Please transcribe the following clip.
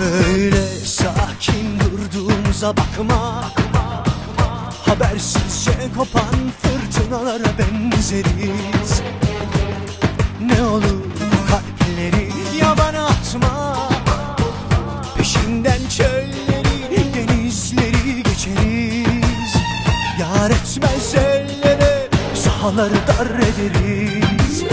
Öyle sakin durduğumuza bakma. Habersizce kopan fırtınalara benzeriz. Ne olur kalpleri yabana atma. Peşinden çölleri, denizleri geçeriz. Yar etmez ellere sahaları dar ederiz.